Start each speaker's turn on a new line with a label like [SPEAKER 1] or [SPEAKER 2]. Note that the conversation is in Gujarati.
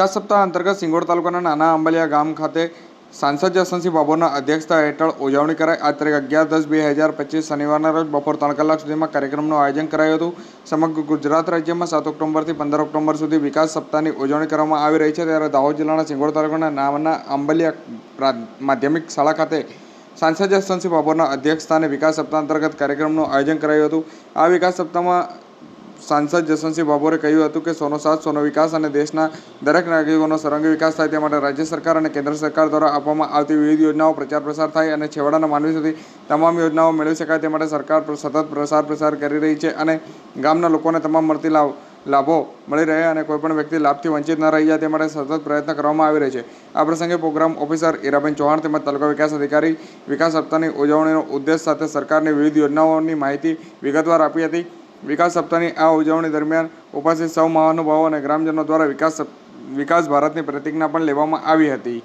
[SPEAKER 1] વિકાસ સપ્તાહ અંતર્ગત સિંગોડ તાલુકાના નાના આંબલિયા ગામ ખાતે સાંસદ જસવંતસિંહ બાબુના અધ્યક્ષતા હેઠળ ઉજવણી કરાઈ. આજ તારીખ અગિયાર દસ બે હજાર પચીસ શનિવારના રોજ બપોર ત્રણ કલાક સુધીમાં કાર્યક્રમનું આયોજન કરાયું હતું. સમગ્ર ગુજરાત રાજ્યમાં સાત ઓક્ટોબરથી પંદર ઓક્ટોબર સુધી વિકાસ સપ્તાહની ઉજવણી કરવામાં આવી રહી છે. ત્યારે દાહોદ જિલ્લાના સિંગોડ તાલુકાના નાના આંબલિયા પ્રા- માધ્યમિક શાળા ખાતે સાંસદ જસવંતસિંહ બાબુના અધ્યક્ષસ્થાને વિકાસ સપ્તાહ અંતર્ગત કાર્યક્રમનું આયોજન કરાયું હતું. આ વિકાસ સપ્તાહમાં સાંસદ જસવંતસિંહ ભાભોરે કહ્યું હતું કે સોનો સાથ, સોનો વિકાસ અને દેશના દરેક નાગરિકોનો સર્વાંગી વિકાસ થાય તે માટે રાજ્ય સરકાર અને કેન્દ્ર સરકાર દ્વારા આપવામાં આવતી વિવિધ યોજનાઓ પ્રચાર પ્રસાર થાય અને છેવાડાના માનવી સુધી તમામ યોજનાઓ મેળવી શકાય તે માટે સરકાર સતત પ્રસાર પ્રસાર કરી રહી છે અને ગામના લોકોને તમામ મળતી લાભ લાભો મળી રહે અને કોઈપણ વ્યક્તિ લાભથી વંચિત ન રહી જાય તે માટે સતત પ્રયત્ન કરવામાં આવી રહ્યો છે. આ પ્રસંગે પ્રોગ્રામ ઓફિસર ઈરાબેન ચૌહાણ તેમજ તાલુકા વિકાસ અધિકારી વિકાસ સપ્તાહની ઉજવણીનો ઉદ્દેશ સાથે સરકારની વિવિધ યોજનાઓની માહિતી વિગતવાર આપી હતી. વિકાસ સપ્તાહની આ ઉજવણી દરમિયાન ઉપસ્થિત સૌ મહાનુભાવો અને ગ્રામજનો દ્વારા વિકાસ વિકાસ ભારતની પ્રતિજ્ઞા પણ લેવામાં આવી હતી.